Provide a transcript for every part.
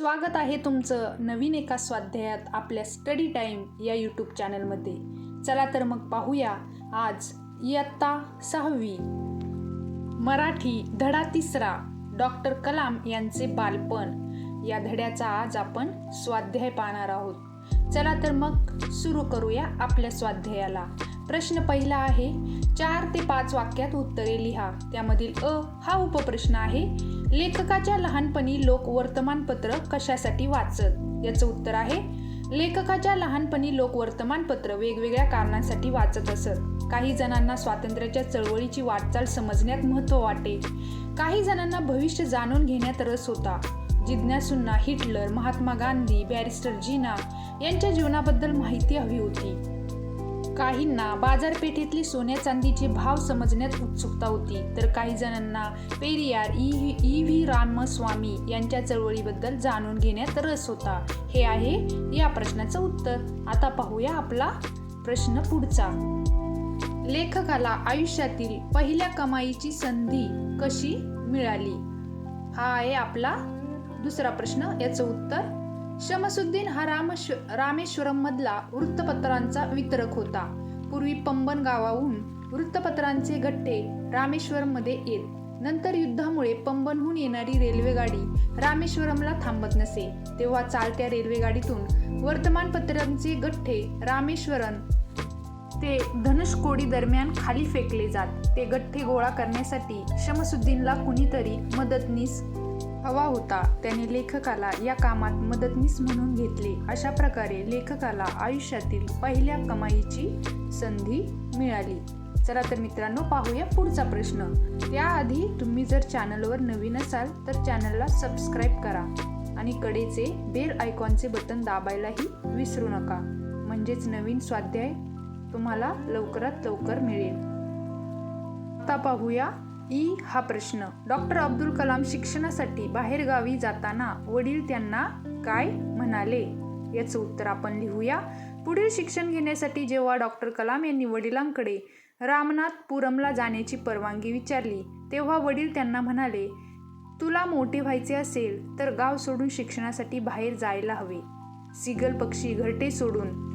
स्वागत आहे तुमचं नवीन एका स्वाध्यायात आपल्या स्टडी टाईम या यूट्यूब चॅनलमध्ये चला तर मग पाहूया आज इयत्ता सहावी. मराठी धडा तिसरा. डॉक्टर कलाम यांचे बालपण. या धड्याचा आज आपण स्वाध्याय पाहणार आहोत. चला तर मग सुरू करूया आपल्या स्वाध्यायाला. प्रश्न पहिला आहे चार ते पाच वाक्यात उत्तरे लिहा. त्यामधील अ हा उपप्रश्न आहे लेखकाच्या लहानपणी लोक वर्तमानपत्र कशासाठी वाचत? याचं उत्तर आहे लेखकाच्या लहानपणी लोक वर्तमानपत्र वेगवेगळ्या कारणांसाठी वाचत असत. काही जणांना स्वातंत्र्याच्या चळवळीची वाटचाल समजण्यात महत्त्व वाटे. काही जणांना भविष्य जाणून घेण्यात रस होता. जिज्ञासूंना हिटलर महात्मा गांधी बॅरिस्टर जीना यांच्या जीवनाबद्दल माहिती हवी होती. काहींना बाजारपेठेतली सोन्या चांदीचे भाव समजण्यात उत्सुकता होती. तर काही जणांना Periyar E E V Ramaswamy यांच्या चळवळीबद्दल जाणून घेण्यात रस होता. हे आहे या प्रश्नाचं उत्तर. आता पाहूया आपला प्रश्न पुढचा. लेखकाला आयुष्यातील पहिल्या कमाईची संधी कशी मिळाली? हा आहे आपला दुसरा प्रश्न. याचं उत्तर शमसुद्दीन हा रामश्व रामेश्वरममधला वृत्तपत्रांचा वितरक होता. पूर्वी पंबन गावाहून वृत्तपत्रांचे गट्टे रामेश्वरममध्ये येत. नंतर युद्धामुळे पंबनहून येणारी रेल्वेगाडी रामेश्वरमला थांबत नसे. तेव्हा चालत्या रेल्वेगाडीतून वर्तमानपत्रांचे गठ्ठे रामेश्वरम ते धनुषकोडी दरम्यान खाली फेकले जात. ते गठ्ठे गोळा करण्यासाठी शमसुद्दीनला कुणीतरी मदतनीस हवा होता. त्याने लेखकाला या कामात मदतनीस म्हणून घेतले. अशा प्रकारे लेखकाला आयुष्यातील पहिल्या कमाईची संधी मिळाली. चला तर मित्रांनो पाहूया पुढचा प्रश्न. त्याआधी तुम्ही जर चॅनलवर नवीन असाल तर चॅनलला सबस्क्राईब करा आणि कडेचे बेल आयकॉनचे बटन दाबायलाही विसरू नका. म्हणजेच नवीन स्वाध्याय तुम्हाला लवकरात लवकर मिळेल. आता पाहूया ई हा प्रश्न. डॉक्टर अब्दुल कलाम शिक्षणासाठी बाहेरगावी जाताना वडील त्यांना काय म्हणाले? याचं उत्तर आपण लिहूया. पुढील शिक्षण घेण्यासाठी जेव्हा डॉक्टर कलाम यांनी वडिलांकडे रामनाथपुरमला जाण्याची परवानगी विचारली तेव्हा वडील त्यांना म्हणाले तुला मोठे व्हायचे असेल तर गाव सोडून शिक्षणासाठी बाहेर जायला हवे. सिगल पक्षी घरटे सोडून.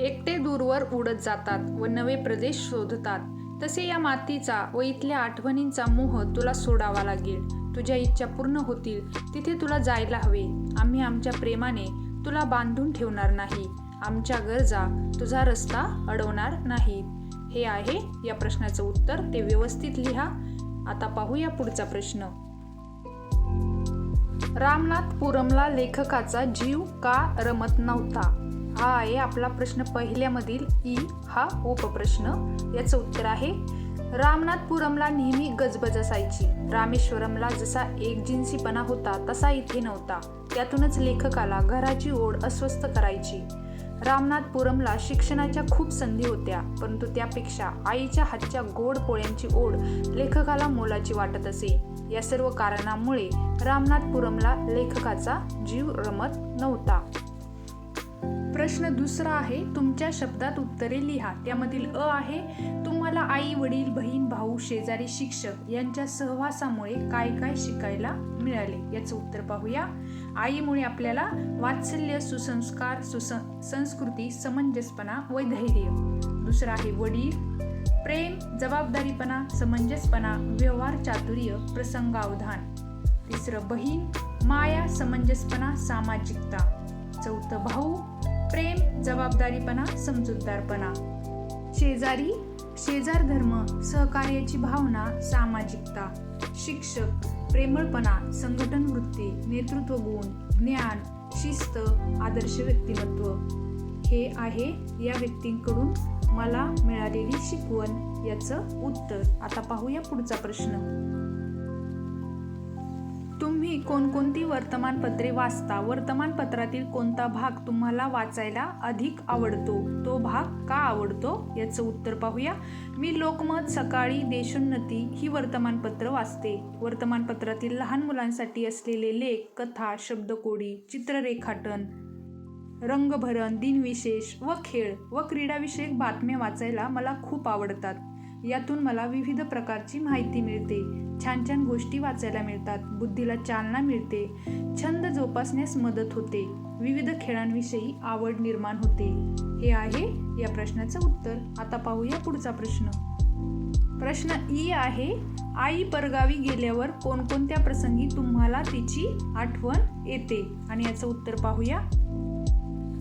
एकटे दूरवर उडत जातात व नवे प्रदेश शोधतात. तसे या मातीचा व इथल्या आठवणींचा मोह तुला सोडावा लागेल. तुझ्या इच्छा पूर्ण होतील. तिथे तुला जायला हवे. आम्ही आमच्या प्रेमाने तुला बांधून ठेवणार नाही. आमच्या गरजा तुझा रस्ता अडवणार नाहीत. हे आहे या प्रश्नाचं उत्तर. ते व्यवस्थित लिहा. आता पाहूया पुढचा प्रश्न. रामनाथ पुरमला लेखकाचा जीव का रमत नव्हता? हा आहे आपला प्रश्न पहिल्यामधील ई हा उपप्रश्न. याचं उत्तर आहे रामनाथपुरमला नेहमी गजबज असायची. रामेश्वरमला जसा एकजिन्सीपणा होता तसा इथे नव्हता. त्यातूनच लेखकाला घराची ओढ अस्वस्थ करायची. रामनाथपुरमला शिक्षणाच्या खूप संधी होत्या परंतु त्यापेक्षा आईच्या हातच्या गोड पोळ्यांची ओढ लेखकाला मोलाची वाटत असे. या सर्व कारणामुळे रामनाथपुरमला लेखकाचा जीव रमत नव्हता. प्रश्न दुसरा आहे तुमच्या शब्दात उत्तरे लिहा. त्यामधील अ आहे तुम्हाला आई वडील बहीण भाऊ शेजारी शिक्षक यांच्या सहवासामुळे काय काय शिकायला मिळाले? याचं उत्तर पाहूया. आईमुळे आपल्याला वात्सल्य सुसंस्कार सुसं संस्कृती समंजसपणा व धैर्य. दुसरं आहे वडील. प्रेम जबाबदारीपणा समंजसपणा व्यवहार चातुर्य प्रसंगावधान. तिसरं बहीण. माया समंजसपणा सामाजिकता. चौथं भाऊ प्रेम जबाबदारीपणा समजूतदारपणा. शेजारी शेजार धर्म सहकार्याची भावना सामाजिकता. शिक्षक प्रेमळपणा संघटन वृत्ती नेतृत्व गुण ज्ञान शिस्त आदर्श व्यक्तिमत्व. हे आहे या व्यक्तींकडून मला मिळालेली शिकवण. याचं उत्तर आता पाहूया पुढचा प्रश्न. तुम्ही कोणकोणती वर्तमानपत्रे वाचता? वर्तमानपत्रातील कोणता भाग तुम्हाला वाचायला अधिक आवडतो? तो भाग का आवडतो? याचं उत्तर पाहूया. मी लोकमत सकाळी देशोन्नती ही वर्तमानपत्र वाचते. वर्तमानपत्रातील लहान मुलांसाठी असलेले लेख कथा शब्दकोडी चित्ररेखाटन रंगभरण दिनविशेष व खेळ व क्रीडाविषयक बातम्या वाचायला मला खूप आवडतात. यातून मला विविध प्रकारची माहिती मिळते. छान छान गोष्टी वाचायला मिळतात. बुद्धीला चालना मिळते. छंद जोपासण्यास मदत होते. विविध खेळांविषयी आवड निर्माण होते. हे आहे या प्रश्नाचं उत्तर. आता पाहूया पुढचा प्रश्न. प्रश्न ई आहे आई परगावी गेल्यावर कोणकोणत्या प्रसंगी तुम्हाला तिची आठवण येते? आणि याचं उत्तर पाहूया.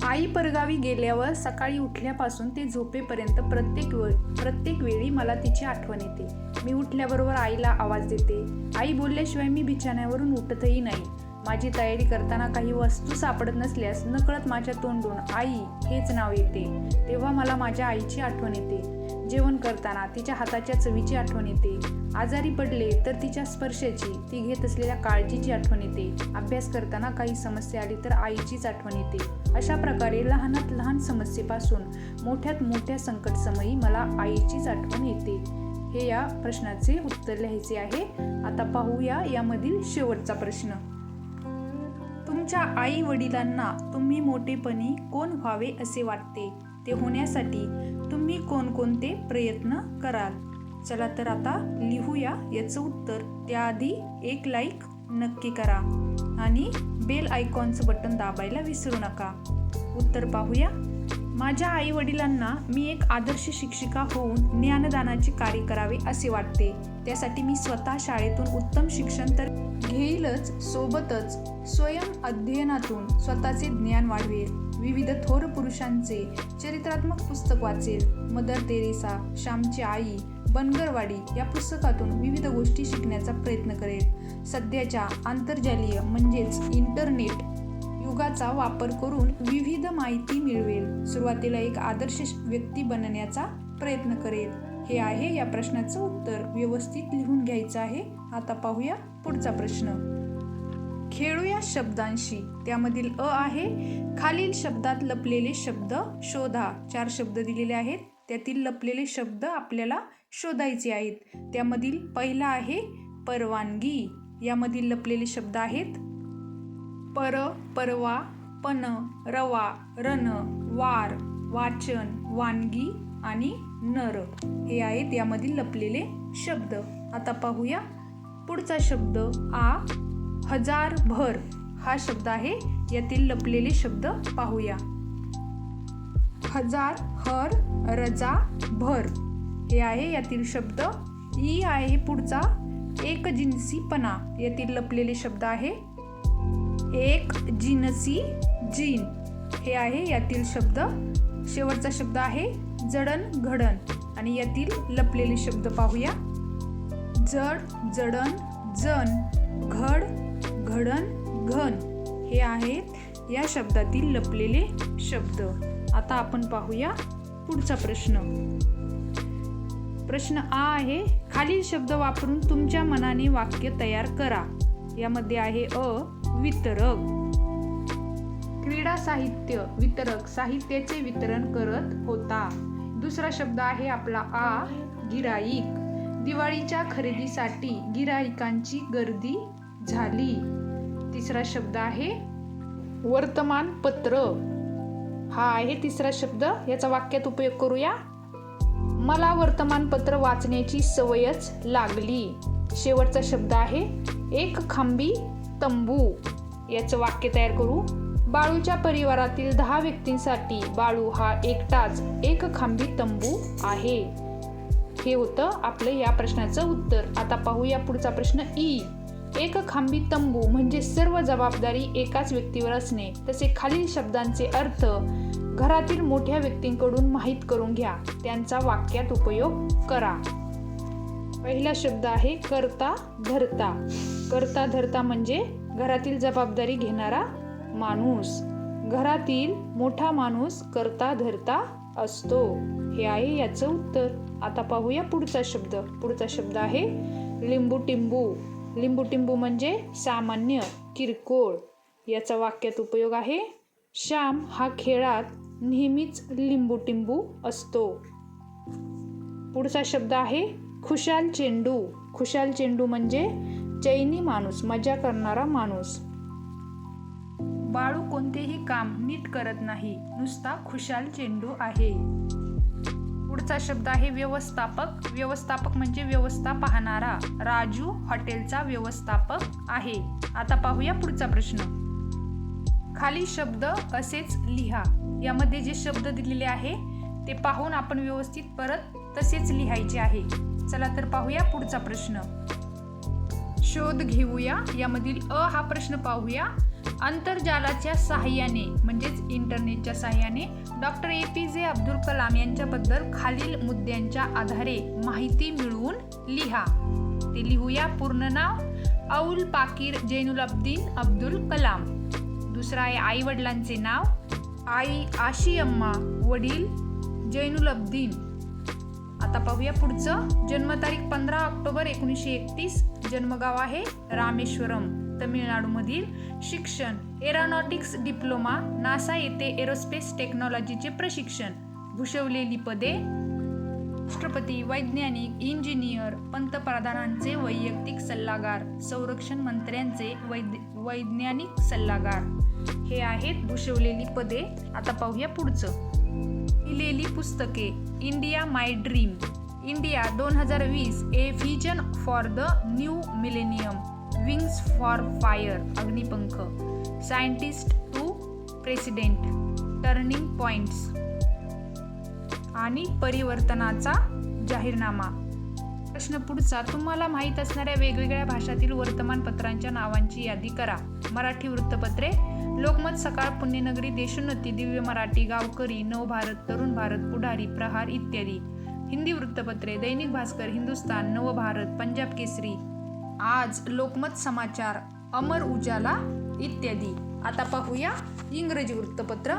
आई परगावी गेल्यावर सकाळी उठल्यापासून ते झोपेपर्यंत प्रत्येक वेळ प्रत्येक वेळी मला तिची आठवण येते. मी उठल्याबरोबर आईला आवाज देते. आई बोलल्याशिवाय मी बिछाण्यावरून उठतही नाही. माझी तयारी करताना काही वस्तू सापडत नसल्यास नकळत माझ्या तोंडून आई हेच नाव येते. तेव्हा मला माझ्या आईची आठवण येते. जेवण करताना तिच्या हाताच्या चवीची आठवण येते. आजारी पडले तर तिच्या स्पर्शाची ती घेत असलेल्या काळजीची आठवण येते. अभ्यास करताना काही समस्या आली तर आईचीच आठवण येते. अशा प्रकारे लहानात लहान समस्येपासून मोठ्यात मोठ्या संकटसमयी मला आईचीच आठवण येते. हे या प्रश्नाचे उत्तर लिहायचे आहे. आता पाहूया यामधील शेवटचा प्रश्न. तुमच्या आई वडिलांना तुम्ही मोठेपणी कोण व्हावे असे वाटते? ते होण्यासाठी तुम्ही कोणकोणते प्रयत्न कराल? चला तर आता लिहूया याचं उत्तर. त्याआधी एक लाईक नक्की करा आणि बेल आयकॉनचं बटन दाबायला विसरू नका. उत्तर पाहूया. माझ्या आई वडिलांना मी एक आदर्श शिक्षिका होऊन ज्ञानदानाचे कार्य करावे असे वाटते. त्यासाठी मी स्वतः शाळेतून उत्तम शिक्षण तर घेईलच सोबतच स्वयं अध्ययनातून स्वतःचे ज्ञान वाढवेल. विविध थोर पुरुषांचे चरित्रात्मक पुस्तक वाचेल. मदर तेरेसा श्यामची आई बनगरवाडी या पुस्तकातून विविध गोष्टी शिकण्याचा प्रयत्न करेल. सध्याच्या आंतरजालीय म्हणजेच इंटरनेट युगाचा वापर करून विविध माहिती मिळवेल. सुरुवातीला एक आदर्श व्यक्ती बनण्याचा प्रयत्न करेल. हे आहे या प्रश्नाचं उत्तर. व्यवस्थित लिहून घ्यायचं आहे. आता पाहूया पुढचा प्रश्न. खेळूया शब्दांशी. त्यामधील अ आहे खालील शब्दात लपलेले शब्द शोधा. चार शब्द दिलेले आहेत. त्यातील लपलेले शब्द आपल्याला शोधायचे आहेत. त्यामधील पहिला आहे परवानगी. यामधील लपलेले शब्द आहेत पर परवा पन रवा रण वार वाचन वानगी आणि नर. हे आहेत यामधील लपलेले शब्द. आता पाहूया पुढचा शब्द आ. हजार भर हा शब्द आहे. यातील लपलेले शब्द पाहूया. हजार हर रजा भर. हे आहे यातील शब्द. ई आहे पुढचा एक जिन्सीपणा यातील लपलेले शब्द आहे. एक जिनसी जीन. हे आहे यातील शब्द. शेवटचा शब्द आहे जडण घडण. आणि यातील लपलेले शब्द पाहूया. जड जडण जन घड घडण घन हे आहेत या शब्दातील लपलेले शब्द. आता आपण पाहूया पुढचा प्रश्न. प्रश्न आ आहे खालील शब्द वापरून तुमच्या मनाने वाक्य तयार करा. यामध्ये आहे अ वितरक. क्रीडा साहित्य वितरक साहित्याचे वितरण करत होता. दुसरा शब्द आहे आपला आ गिराईक. दिवाळीच्या खरेदीसाठी गिराईकांची गर्दी झाली. तिसरा शब्द आहे वर्तमानपत्र. हा आहे तिसरा शब्द. याचा वाक्यात उपयोग करूया. मला वर्तमानपत्र वाचण्याची सवयच लागली. शेवटचा शब्द आहे एक खांबी तंबू. याचं वाक्य तयार करू. बाळूच्या परिवारातील दहा व्यक्तींसाठी बाळू हा एकटाच एक खांबी तंबू आहे. हे होतं आपलं या प्रश्नाचं उत्तर. आता पाहूया पुढचा प्रश्न ई. एक खांबी तंबू म्हणजे सर्व जबाबदारी एकाच व्यक्तीवर असणे. तसे खालील शब्दांचे अर्थ घरातील मोठ्या व्यक्तींकडून माहीत करून घ्या. त्यांचा वाक्यात उपयोग करा. पहिला शब्द आहे करता धरता. करता धरता म्हणजे घरातील जबाबदारी घेणारा माणूस. घरातील मोठा माणूस करता धरता असतो. हे आहे याचं उत्तर. आता पाहूया पुढचा शब्द. पुढचा शब्द आहे लिंबू टिंबू. लिंबूटिंबू म्हणजे सामान्य किरकोळ. याचा वाक्यात उपयोग आहे श्याम हा खेळात नेहमीच लिंबूटिंबू असतो. पुढचा शब्द आहे खुशाल चेंडू. खुशाल चेंडू म्हणजे चैनी माणूस मजा करणारा माणूस. बाळू कोणतेही काम नीट करत नाही नुसता खुशाल चेंडू आहे. पुढचा शब्द आहे व्यवस्थापक. व्यवस्थापक म्हणजे व्यवस्था पाहणारा. राजू हॉटेलचा व्यवस्थापक आहे. आता पाहूया पुढचा प्रश्न. खाली शब्द असेच लिहा. यामध्ये जे शब्द दिलेले आहे ते पाहून आपण व्यवस्थित परत तसेच लिहायचे आहे. चला तर पाहूया पुढचा प्रश्न. शोध घेऊया. यामधील अ हा प्रश्न पाहूया. आंतरजालाच्या सहाय्याने म्हणजेच इंटरनेटच्या सहाय्याने डॉक्टर ए पी जे अब्दुल कलाम यांच्याबद्दल खालील मुद्द्यांच्या आधारे माहिती मिळवून लिहा. ते लिहूया पूर्ण नाव. औल पाकीर जैनुलाब्दीन अब्दुल कलाम. दुसरा आहे आई वडिलांचे नाव. आई आशी अम्मा वडील जैनुलब्दीन आता पाहूया पुढचं. जन्मतारीख पंधरा ऑक्टोबर एकोणीसशे एकतीस. जन्मगाव आहे रामेश्वरम तमिळनाडूमधील शिक्षण एरोनॉटिक्स डिप्लोमा नासा येथे एरोस्पेस टेक्नॉलॉजीचे प्रशिक्षण. भूषवलेली पदे? राष्ट्रपती वैज्ञानिक इंजिनियर पंतप्रधानांचे वैयक्तिक सल्लागार संरक्षण मंत्र्यांचे वैद्य वैज्ञानिक सल्लागार. हे आहेत भूषवलेली पदे. आता पाहूया पुढचं. लिहिलेली पुस्तके. इंडिया माय ड्रीम. इंडिया दोन हजार वीस a vision for the new millennium wings for fire Agnipankh scientist to president turning points आणि परिवर्तनाचा जाहीरनामा. प्रश्न पुढचा तुम्हाला माहीत असणाऱ्या वेगवेगळ्या भाषातील वर्तमानपत्रांच्या नावांची यादी करा. मराठी वृत्तपत्रे लोकमत सकाळ पुण्यनगरी देशोन्नती दिव्य मराठी गावकरी नवभारत तरुण भारत पुढारी प्रहार इत्यादी. हिंदी वृत्तपत्रे दैनिक भास्कर हिंदुस्तान नवभारत पंजाब केसरी आज लोकमत समाचार अमर उजाला इत्यादी. आता पाहूया इंग्रजी वृत्तपत्र.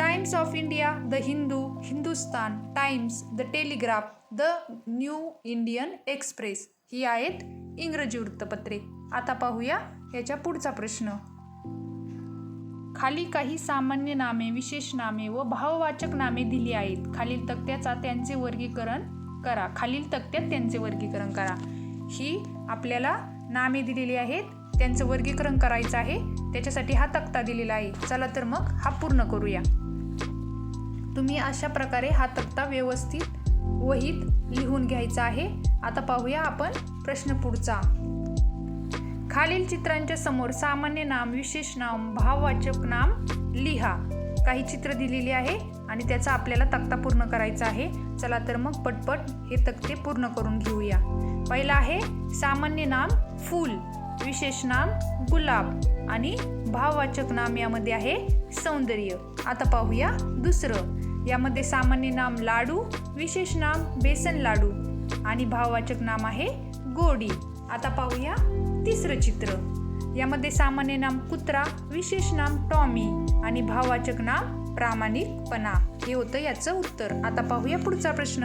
Times of India the Hindu Hindustan Times the Telegraph the New Indian Express. ही आहेत इंग्रजी वृत्तपत्रे. आता पाहूया याच्या पुढचा प्रश्न. खाली काही सामान्य नामे विशेष नामे व भाववाचक नामे दिली आहेत. खालील तक्त्याचा त्यांचे वर्गीकरण करा. खालील तक्त्यात त्यांचे वर्गीकरण करा. ही आपल्याला नामे दिलेली आहेत. त्यांचं वर्गीकरण करायचं आहे. त्याच्यासाठी हा तक्ता दिलेला आहे. चला तर मग हा पूर्ण करूया. तुम्ही अशा प्रकारे हा तक्ता व्यवस्थित वहीत लिहून घ्यायचा आहे. आता पाहूया आपण प्रश्न पुढचा. खालील चित्रांच्या समोर सामान्य नाम विशेष नाम भाववाचक नाम लिहा. काही चित्र दिलेली आहे आणि त्याचा आपल्याला तक्ता पूर्ण करायचा आहे. चला तर मग पटपट हे तक्ते पूर्ण करून घेऊया. पहिला आहे सामान्य नाम फूल. विशेष नाम गुलाब. आणि भाववाचक नाम यामध्ये आहे सौंदर्य. आता पाहूया दुसरं. यामध्ये सामान्य नाम लाडू. विशेष नाम बेसन लाडू. आणि भाववाचक नाम आहे गोडी. आता पाहूया तिसरं चित्र. यामध्ये सामान्य नाम कुत्रा विशेष नाम टॉमी आणि भाववाचक नाम प्रामाणिकपणा. हे होतं याचं उत्तर. आता पाहूया पुढचा प्रश्न.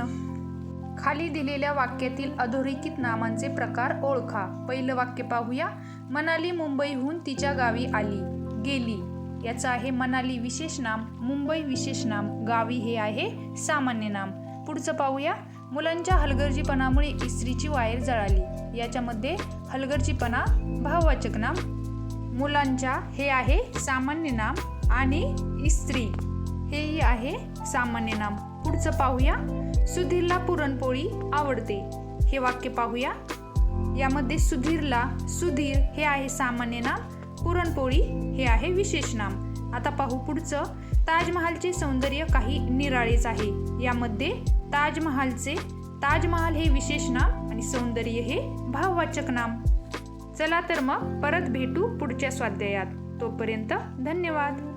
खाली दिलेल्या वाक्यातील अधोरेखित नामांचे प्रकार ओळखा. पहिलं वाक्य पाहूया. मनाली मुंबईहून तिच्या गावी आली. गेली. याचं आहे मनाली विशेष नाम मुंबई विशेष नाम गावी हे आहे सामान्य नाम. पुढचं पाहूया. मुलांच्या हलगर्जीपणामुळे इस्त्रीची वायर जळाली. याच्यामध्ये हलगर्जीपणा भाववाचक नाम मुलांच्या हे आहे सामान्य नाम आणि इस्त्री. हेही आहे सामान्य नाम. पुढचं पाहूया. सुधीरला पुरणपोळी आवडते. हे वाक्य पाहूया. यामध्ये सुधीरला सुधीर हे आहे सामान्य नाम पुरणपोळी हे आहे विशेष नाम. आता पाहू पुढचं. ताजमहालचे सौंदर्य काही निराळेच आहे. यामध्ये ताजमहालचे ताजमहाल हे विशेष नाम आणि सौंदर्य हे भाववाचक नाम. चला तर मग परत भेटू पुढच्या स्वाध्यायात. तोपर्यंत धन्यवाद.